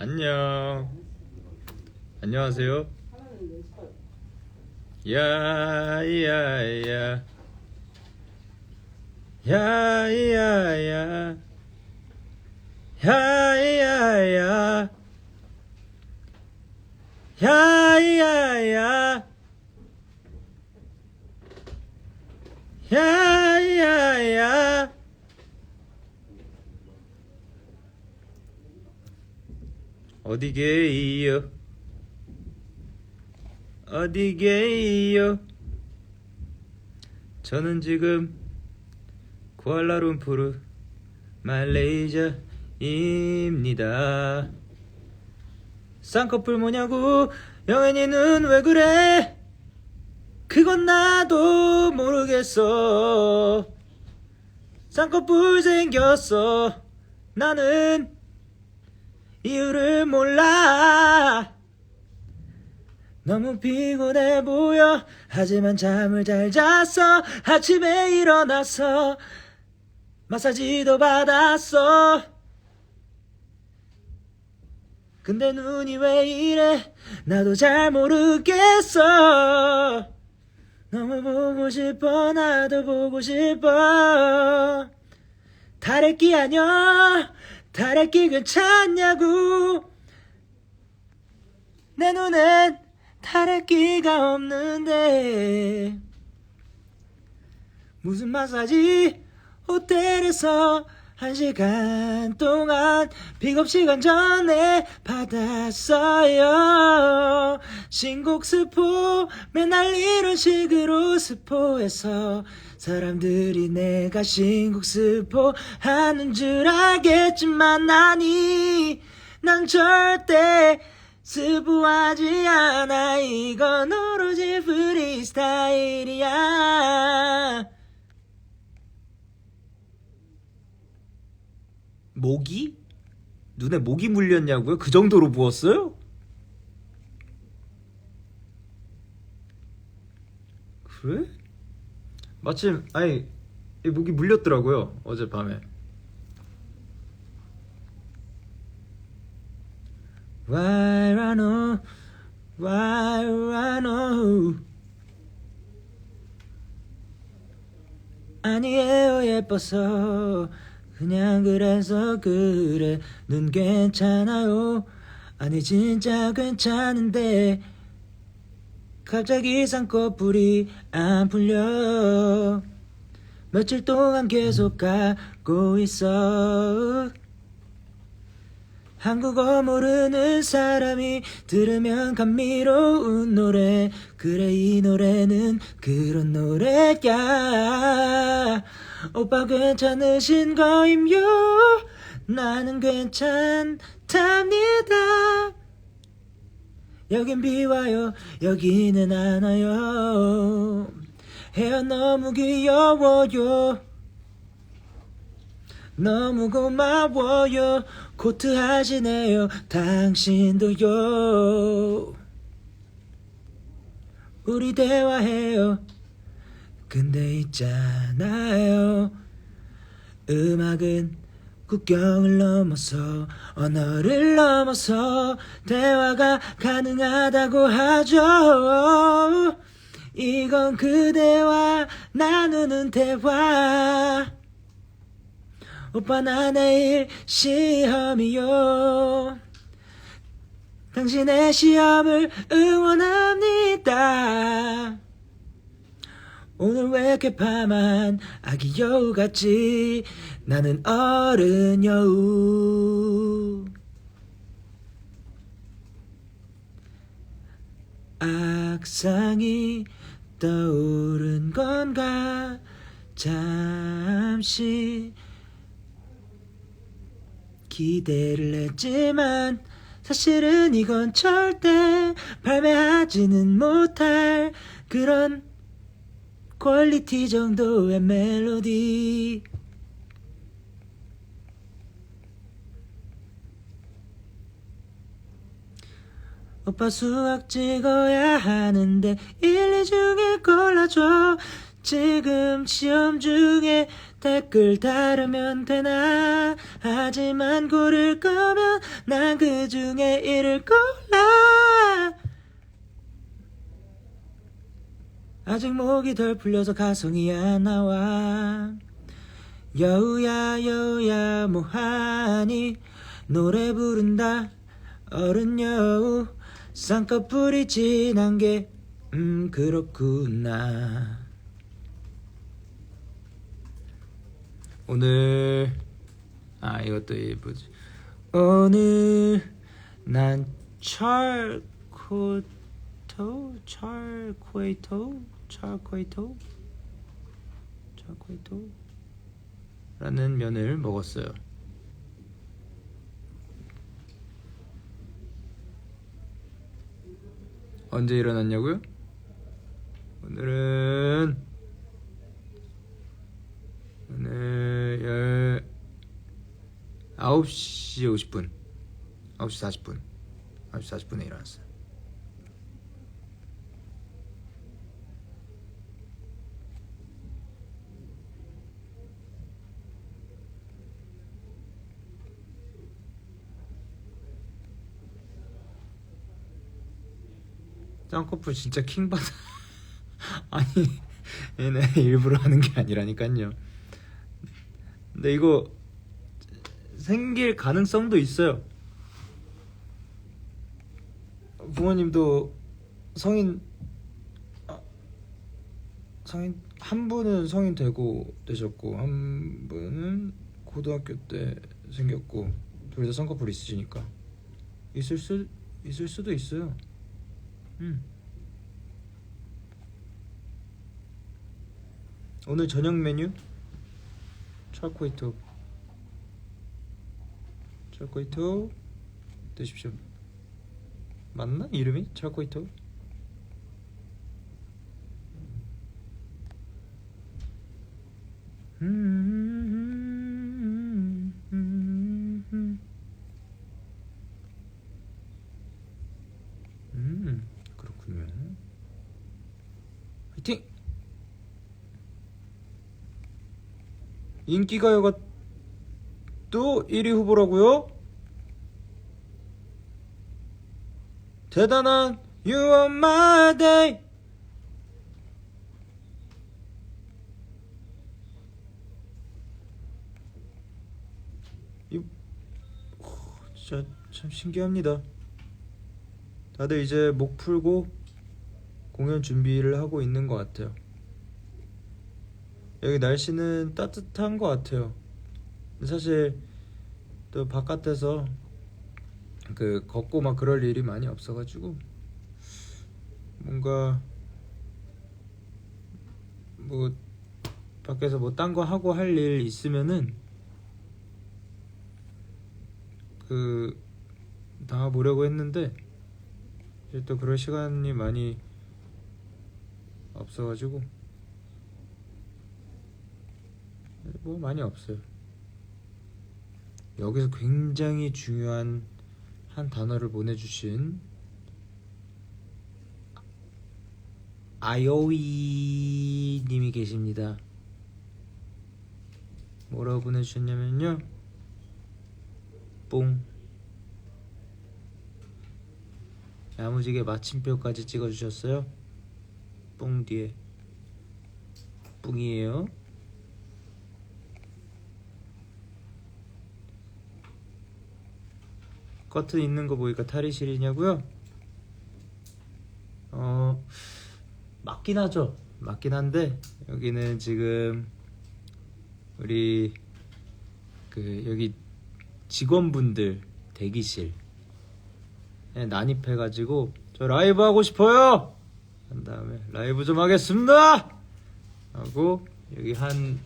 안녕. 안녕하세요. 야야야. 야야야. 야야야. 야야야. 야야야. 어디게요? 어디게요? 저는 지금 쿠알라룸푸르 말레이시아입니다. 쌍꺼풀 뭐냐고 영현이는 왜 그래? 그건 나도 모르겠어. 쌍꺼풀 생겼어. 나는 이유를 몰라. 너무 피곤해 보여. 하지만 잠을 잘 잤어. 아침에 일어나서 마사지도 받았어. 근데 눈이 왜 이래? 나도 잘 모르겠어. 너무 보고 싶어. 나도 보고 싶어. 다래끼 아냐? 다래끼 괜찮냐고? 내 눈엔 다래끼가 없는데 무슨 마사지 호텔에서 한 시간 동안 픽업 시간 전에 받았어요. 신곡 스포 맨날 이런 식으로 스포해서 사람들이 내가 신곡 스포 하는 줄 알겠지만 아니 난 절대 스포하지 않아. 이건 오로지 프리스타일이야 모기? 눈에 모기 물렸냐고요? 그 정도로 부었어요? 그래? 마침 아니 이 모기 물렸더라고요 어젯밤에 Why run oh, why run oh 아니에요 예뻐서 그냥 그래서 그래. 눈 괜찮아요? 아니 진짜 괜찮은데. 갑자기 쌍꺼풀이 안 풀려. 며칠 동안 계속 가고 있어. 한국어 모르는 사람이 들으면 감미로운 노래. 그래 이 노래는 그런 노래야 오빠 괜찮으신 거임요? 나는 괜찮답니다. 여긴 비와요 여기는 안 와요. 헤어 너무 귀여워요. 너무 고마워요. 코트 하시네요 당신도요. 우리 대화해요 근데 있잖아요. 음악은 국경을 넘어서 언어를 넘어서 대화가 가능하다고 하죠. 이건 그대와 나누는 대화. 오빠 나 내일 시험이요. 당신의 시험을 응원합니다 오늘 왜 이렇게 밤한 아기 여우 같지? 나는 어른 여우. 악상이 떠오른 건가? 잠시 기대를 했지만 사실은 이건 절대 발매하지는 못할 그런 퀄리티 정도의 멜로디. 오빠 수학 찍어야 하는데 1, 2 중에 골라줘. 지금 시험 중에 댓글 다르면 되나? 하지만 고를 거면 난 그 중에 이를 골라 아직 목이 덜 풀려서 가성이 안 나와. 여우야 여우야 뭐하니? 노래 부른다 어른 여우. 쌍꺼풀이 진한 게 음 그렇구나. 오늘 아 이것도 이 뭐지. 오늘 난 charcoto charcoito charcoito charcoito 라는 면을 먹었어요. 언제 일어났냐고요? 오늘은 오늘 열 9시 50분 9시 40분 9시 40분에 일어났어요. 짱커플 진짜 킹받아. 아니 얘네 일부러 하는 게 아니라니까요. 근데 이거 생길 가능성도 있어요. 부모님도 성인 아, 성인 한 분은 성인 되고 되셨고 한 분은 고등학교 때 생겼고 둘 다 쌍꺼풀 있으시니까. 있을 수 있을 수도 있어요 음. 오늘 저녁 메뉴? 찰코이토 찰코이토 드십시오. 맞나? 이름이? 찰코이토 음 그렇군요 화이팅 인기가요가 또 1위 후보라고요? 대단한 You are my day 진짜 참 신기합니다 다들 이제 목 풀고 공연 준비를 하고 있는 것 같아요. 여기 날씨는 따뜻한 것 같아요. 사실 또 바깥에서 그 걷고 막 그럴 일이 많이 없어가지고 뭔가 뭐 밖에서 뭐 딴 거 하고 할 일 있으면은 그 나와보려고 했는데 이제 또 그럴 시간이 많이 없어가지고 뭐 많이 없어요. 여기서 굉장히 중요한 한 단어를 보내주신 아요이 님이 계십니다. 뭐라고 보내주셨냐면요. 뽕. 야무지게 마침표까지 찍어주셨어요. 뽕 뒤에 뿡이에요. 커튼 있는 거 보니까 탈의실이냐고요? 어 맞긴 하죠. 맞긴 한데 여기는 지금 우리 그 여기 직원분들 대기실 에 난입해가지고 저 라이브 하고 싶어요. 한 다음에 라이브 좀 하겠습니다. 하고 여기 한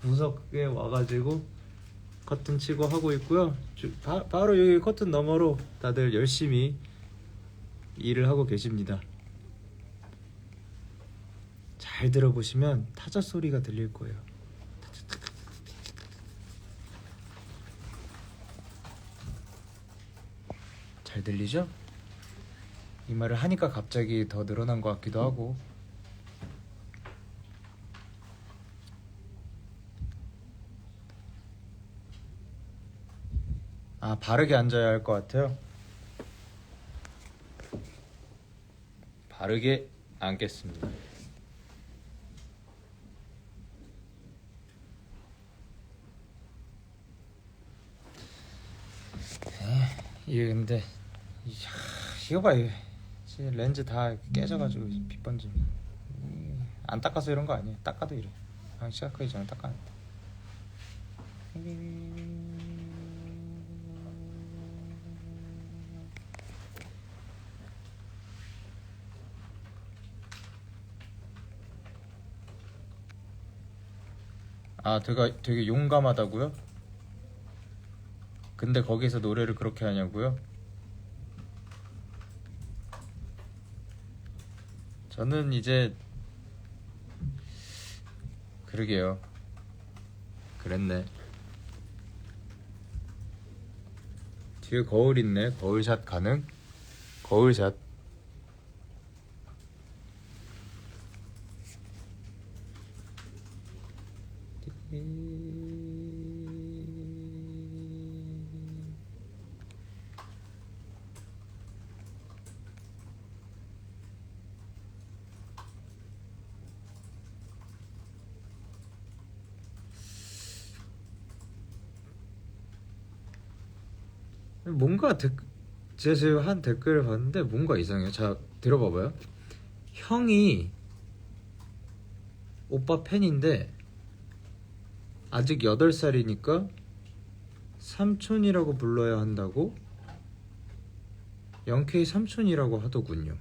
구석에 와가지고 커튼 치고 하고 있고요. 주- 바, 바로 여기 커튼 너머로 다들 열심히 일을 하고 계십니다. 잘 들어보시면 타자 소리가 들릴 거예요. 잘 들리죠? 이 말을 하니까 갑자기 더 늘어난 것 같기도 하고 아 바르게 앉아야 할 것 같아요. 바르게 앉겠습니다. 에, 이게 근데 이야, 이거 봐 이거 렌즈 다 깨져가지고 빗번짐. 음, 안 닦아서 이런 거 아니에요. 닦아도 이래. 방 시작하기 전에 닦아놨다. 아, 되게 되게 용감하다고요? 근데 거기서 노래를 그렇게 하냐고요? 저는 이제 그러게요. 그랬네. 뒤에 거울 있네. 거울샷 가능? 거울샷. 뭔가 댓 제가 지금 한 댓글을 봤는데 뭔가 이상해요. 자 들어봐봐요. 형이 오빠 팬인데 아직 8살이니까 삼촌이라고 불러야 한다고 영케이 삼촌이라고 하더군요.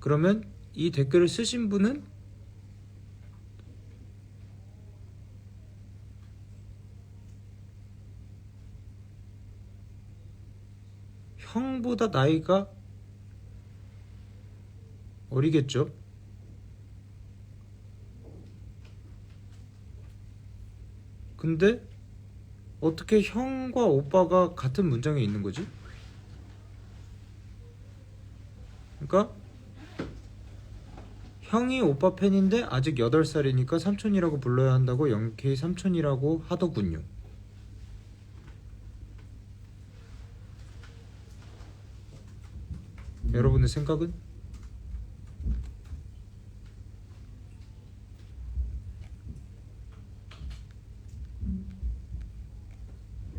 그러면 이 댓글을 쓰신 분은 형보다 나이가 어리겠죠? 근데 어떻게 형과 오빠가 같은 문장에 있는 거지? 그러니까 형이 오빠 팬인데 아직 8살이니까 삼촌이라고 불러야 한다고 영케이 삼촌이라고 하더군요. 여러분의 생각은?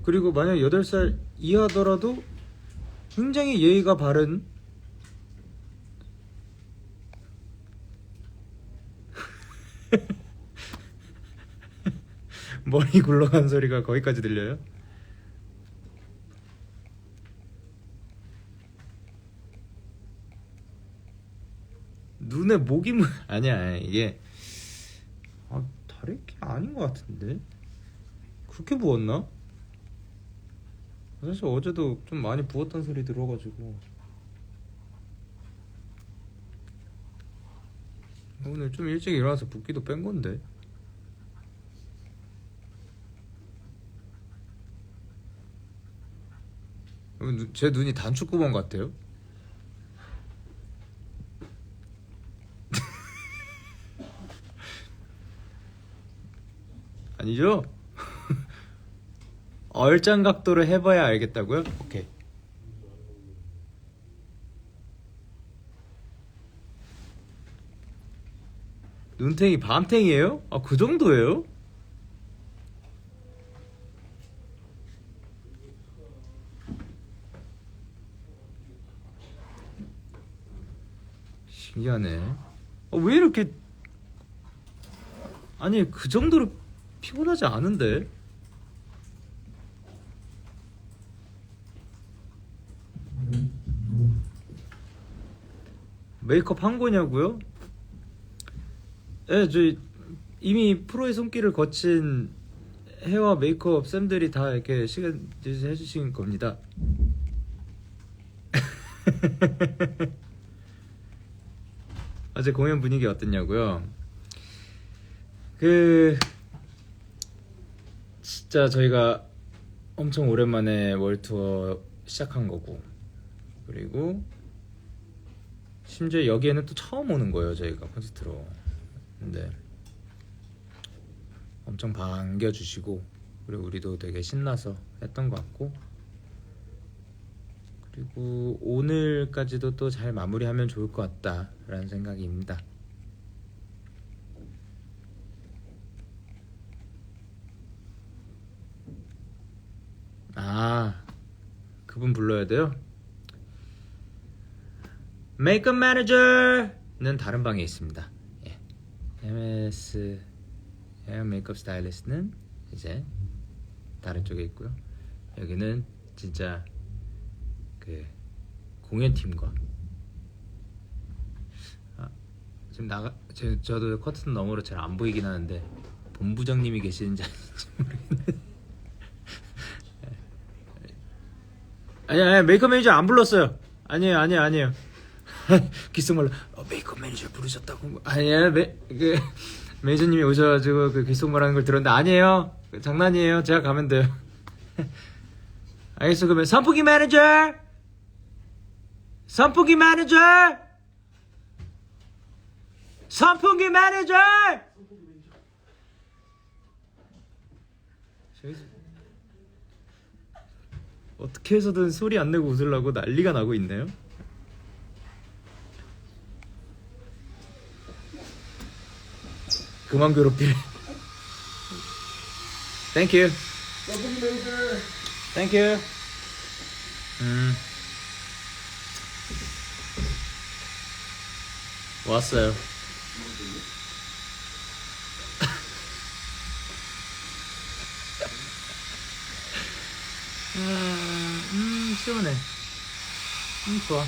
그리고 만약 8살 이하더라도 굉장히 예의가 바른 머리 굴러간 소리가 거기까지 들려요? 눈에 목이 물 아니야 이게 아게 아닌 것 같은데 그렇게 부었나? 사실 어제도 좀 많이 부었던 소리 들어가지고 오늘 좀 일찍 일어나서 붓기도 뺀 건데 여러분, 제 눈이 단축 구멍 같아요? 아니죠? 얼짱 각도로 해봐야 알겠다고요? 오케이. 눈탱이 밤탱이에요? 아, 그 정도예요? 신기하네. 어, 왜 이렇게 아니 그 정도로 피곤하지 않은데? 메이크업 한 거냐고요? 예, 저희 이미 프로의 손길을 거친 헤어 메이크업 쌤들이 다 이렇게 시간 해주신 겁니다. 어제 공연 분위기 어땠냐고요? 그 진짜 저희가 엄청 오랜만에 월투어 시작한 거고 그리고 심지어 여기에는 또 처음 오는 거예요 저희가 콘서트로 근데 엄청 반겨주시고 그리고 우리도 되게 신나서 했던 것 같고 그리고 오늘까지도 또 잘 마무리하면 좋을 것 같다라는 생각입니다. 아 그분 불러야 돼요? 메이크업 매니저는 다른 방에 있습니다. 예. MS 헤어 메이크업 스타일리스트는 이제 다른 쪽에 있고요. 여기는 진짜 그 공연팀과 아, 지금 나가 저, 저도 커튼 너머로 잘 안 보이긴 하는데 본부장님이 계시는지 모르겠는데 아니 아니 메이크업 매니저 안 불렀어요. 아니에요 아니에요 아니에요. 귓속말로 어, 메이크업 매니저 부르셨다고? 아니에요 메, 그, 매니저님이 오셔가지고 그 귓속말하는 걸 들었는데 아니에요. 그 장난이에요. 제가 가면 돼요. 알겠어 그러면 선풍기 매니저! 선풍기 매니저! 선풍기 매니저 어떻게 해서든 소리 안 내고 웃으려고 난리가 나고 있네요 그만 괴롭히래. Thank you. Thank you. 음. 왔어요. 음, 음, 시원해. 음, 좋아.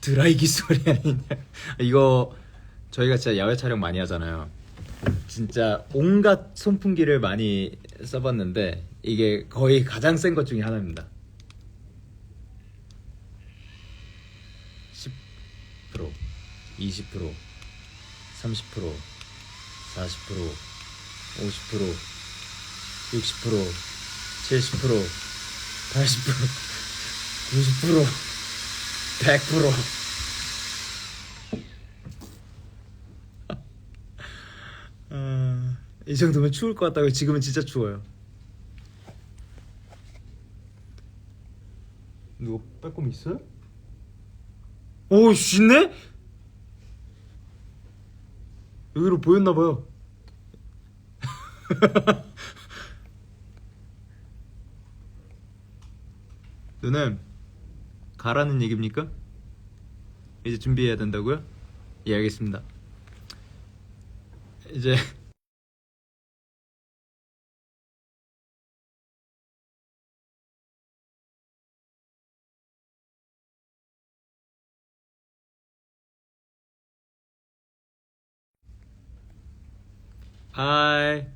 드라이기 소리 아니냐 이거 저희가 진짜 야외 촬영 많이 하잖아요 진짜 온갖 선풍기를 많이 써봤는데 이게 거의 가장 센 것 중에 하나입니다 10% 20% 30% 40% 50% 60% 70% 80% 90% 100% 아, 이 정도면 추울 것 같다고 지금은 진짜 추워요 누가 빼꼼 있어요? 오 있네? 여기로 보였나봐요 누님 가라는 얘기입니까? 이제 준비해야 된다고요? 예 알겠습니다 이제 하이